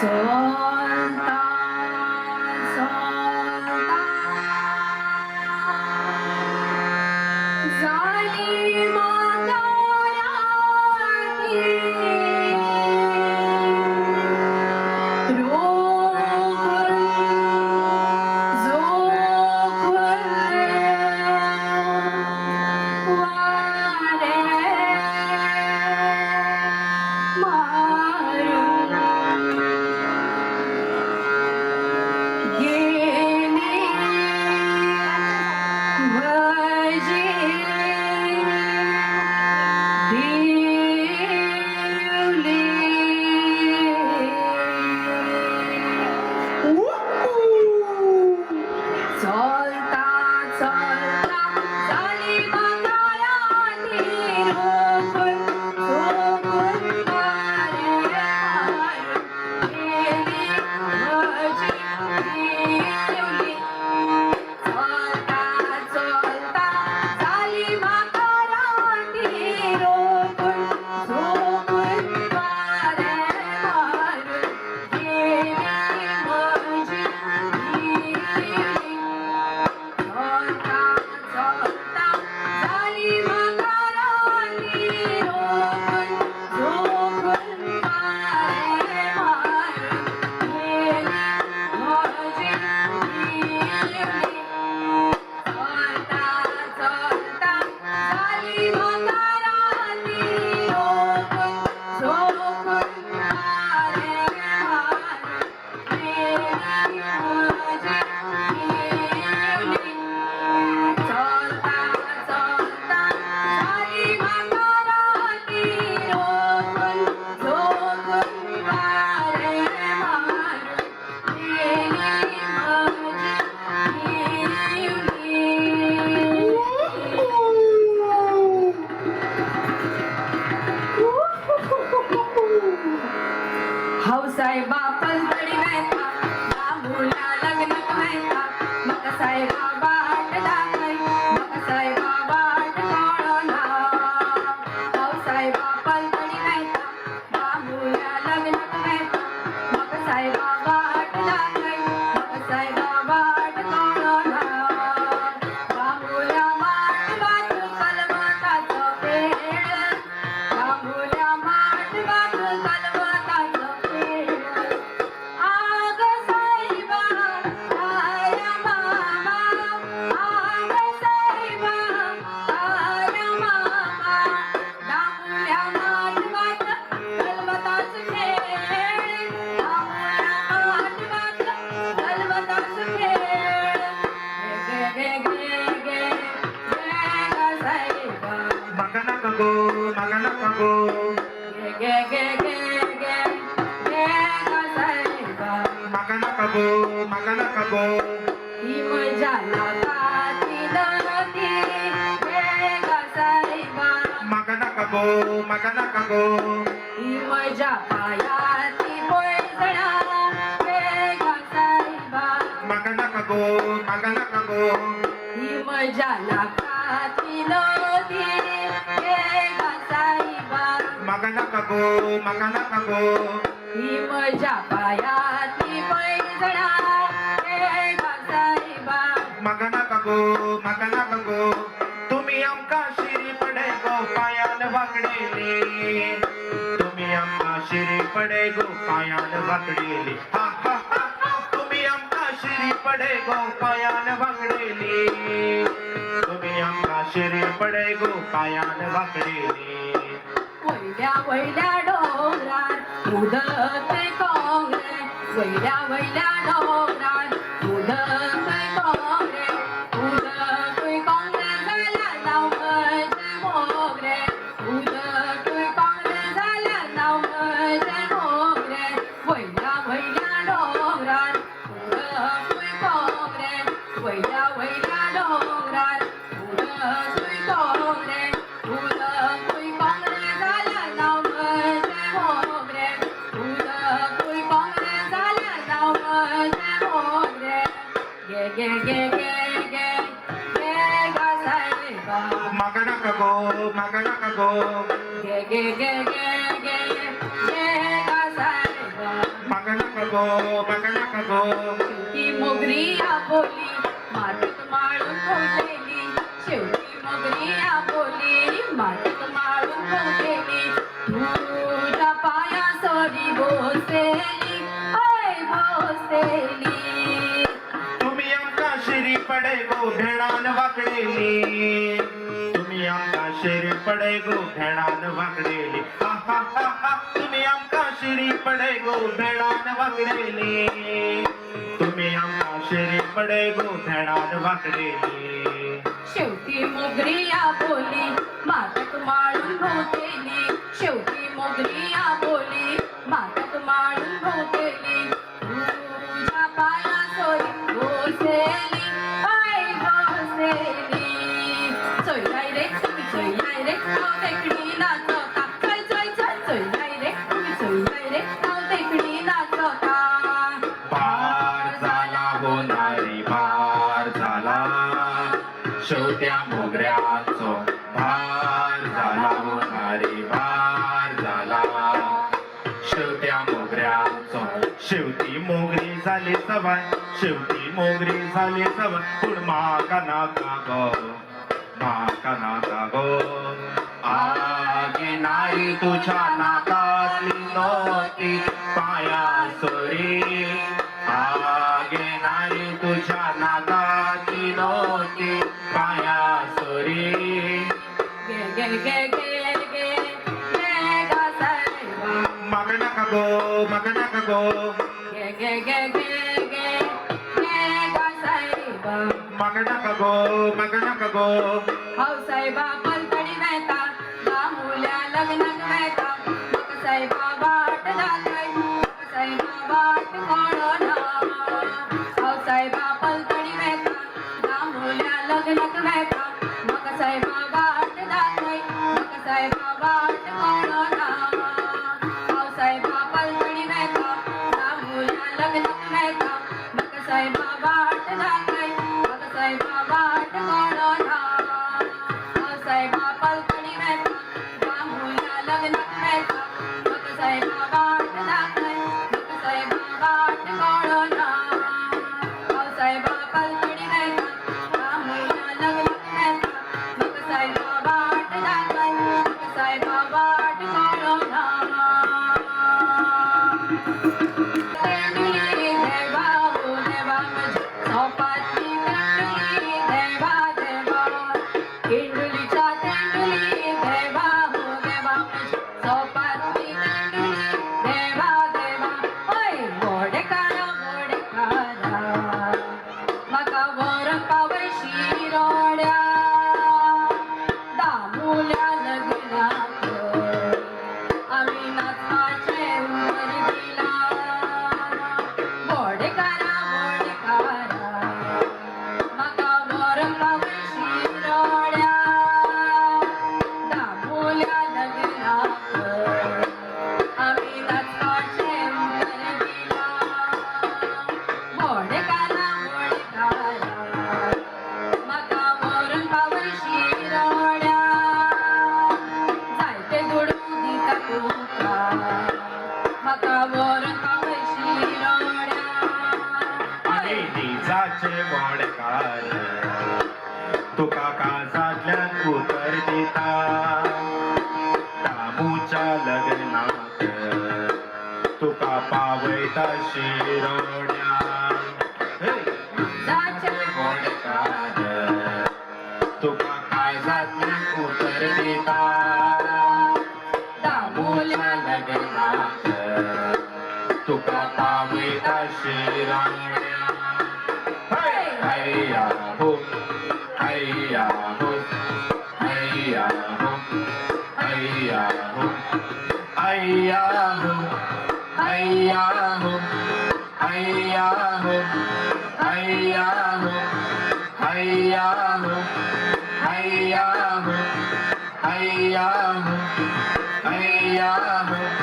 solta. गो मगना गो मजा लागाची नदी गे ग साईबा मगना गो मगना गो ही मजा पायाची पोळसणा गे ग साईबा मगना गो ही गो मगना गो ही मजा पायाची पैजणा. गे ग साईबा मगना गो मगना गो तुम्ही आमका शिरी पडे गो पायान वाकडेली. तुम्ही आमका शिरी पडे गो पायान वाकडेली. तुम्ही आमका शिरी पडे गो पायान वाकडेली. तुम्ही आमका शिरी पडे गो पायान वाकडेली. वैल्या वैल्या डोंगरात उदते काँग्रे वैल्या वैल्या मगडक गो मगडक गो गे गे गे गे गे गे गा सा मगडक गो मगडक गो ती मोगरी आबोली मातीत माळून पोचलेली शेवटी मोगरी आबोली मातीत माळून पोचलेली तुझ्या पाया सरी भोसेली ओय भोसेली तुम्ही आमका शिरी पडे गोंधळान शिरी पडे गो भेडान वागडेले तुम्ही आमका शिरी पडे गो भेडान वागडेले तुम्ही आमका शिरी पडे गो भेडान वागडेले शेवटी मोगरी या बोली मातक माळून भोवतेली. शेवटी शेवटी मोगरी झाली सवाय शेवटी मोगरी झाली सवाय. पण माका नाका गो? माका नाका गो. आगे नाही तुझ्या नाकातली नोटी पाया सोरी. मगना कगो साहेबा बाट लागलाय साहेबा बाट कोडोना हाव हो साहेबा पलतडी वेता बाहुल्या लग्न Say, bye. शिरोड्या तुका काय जात उतर देता दाबोल्या लगना तुका तावेता शिरांगड्या हैया हो हैया हो हैया हो हैया हो हैया हो हैया हो i am